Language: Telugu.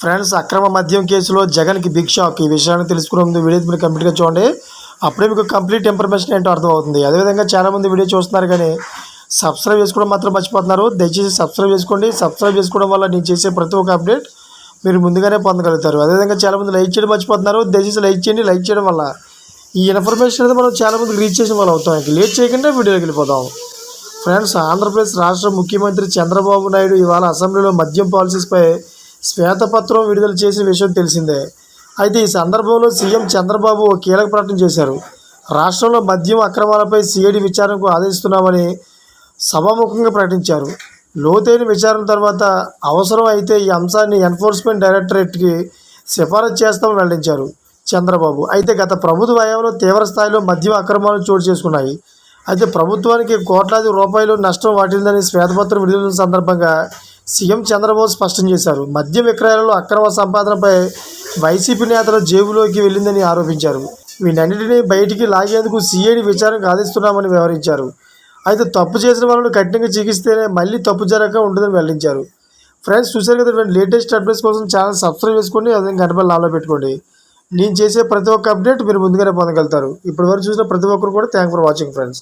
ఫ్రెండ్స్ అక్రమ మద్యం కేసులో జగన్కి బిగ్ షాక్ ఈ విషయాన్ని తెలుసుకునే ముందు వీడియో మీరు కంప్లీట్గా చూడండి. అప్పుడే మీకు కంప్లీట్ ఇన్ఫర్మేషన్ ఏంటో అర్థమవుతుంది. అదేవిధంగా చాలామంది వీడియో చూస్తున్నారు కానీ సబ్స్క్రైబ్ చేసుకోవడం మాత్రం మర్చిపోతున్నారు. దయచేసి సబ్స్క్రైబ్ చేసుకోండి. సబ్స్క్రైబ్ చేసుకోవడం వల్ల నేను చేసే ప్రతి ఒక్క అప్డేట్ మీరు ముందుగానే పొందగలుగుతారు. అదేవిధంగా చాలామంది లైక్ చేయడం మర్చిపోతున్నారు. దయచేసి లైక్ చేయండి. లైక్ చేయడం వల్ల ఈ ఇన్ఫర్మేషన్ అనేది మనం చాలామందికి రీచ్ చేసిన వాళ్ళు అవుతాం. ఇంక లేట్ చేయకుండా వీడియోకి వెళ్ళిపోదాం. ఫ్రెండ్స్ ఆంధ్రప్రదేశ్ రాష్ట్ర ముఖ్యమంత్రి చంద్రబాబు నాయుడు ఇవాళ అసెంబ్లీలో మద్యం పాలసీస్పై శ్వేతపత్రం విడుదల చేసిన విషయం తెలిసిందే. అయితే ఈ సందర్భంలో సీఎం చంద్రబాబు ఓ కీలక ప్రకటన చేశారు. రాష్ట్రంలో మద్యం అక్రమాలపై సిఐడి విచారణకు ఆదేశిస్తున్నామని సభాముఖంగా ప్రకటించారు. లోతైన విచారణ తర్వాత అవసరం అయితే ఈ అంశాన్ని ఎన్ఫోర్స్మెంట్ డైరెక్టరేట్కి సిఫారసు చేస్తామని వెల్లడించారు చంద్రబాబు. అయితే గత ప్రభుత్వ హయాంలో తీవ్ర స్థాయిలో మద్యం అక్రమాలు చోటు చేసుకున్నాయి. అయితే ప్రభుత్వానికి కోట్లాది రూపాయలు నష్టం వాటిల్దని శ్వేతపత్రం విడుదల సందర్భంగా సీఎం చంద్రబాబు స్పష్టం చేశారు. మద్య విక్రయాలలో అక్రమ సంపాదనపై వైసీపీ నేతల జేబులోకి వెళ్ళిందని ఆరోపించారు. వీటన్నిటిని బయటికి లాగేందుకు సీఐడి విచారణకు ఆదిస్తున్నామని వివరించారు అయితే తప్పు చేసిన వాళ్ళని కఠినంగా చికిత్సేనే మళ్ళీ తప్పు జరగక ఉంటుందని వెల్లడించారు. ఫ్రెండ్స్ చూశారు కదా లేటెస్ట్ అప్డేట్స్ కోసం ఛానల్ సబ్స్క్రైబ్ చేసుకోండి అదే గంటపల్లి లాలో పెట్టుకోండి. నేను చేసే ప్రతి ఒక్క అప్డేట్ మీరు ముందుగానే పొందగలుగుతారు. ఇప్పటి వరకు చూసిన ప్రతి ఒక్కరు కూడా థ్యాంక్ ఫర్ వాచింగ్ ఫ్రెండ్స్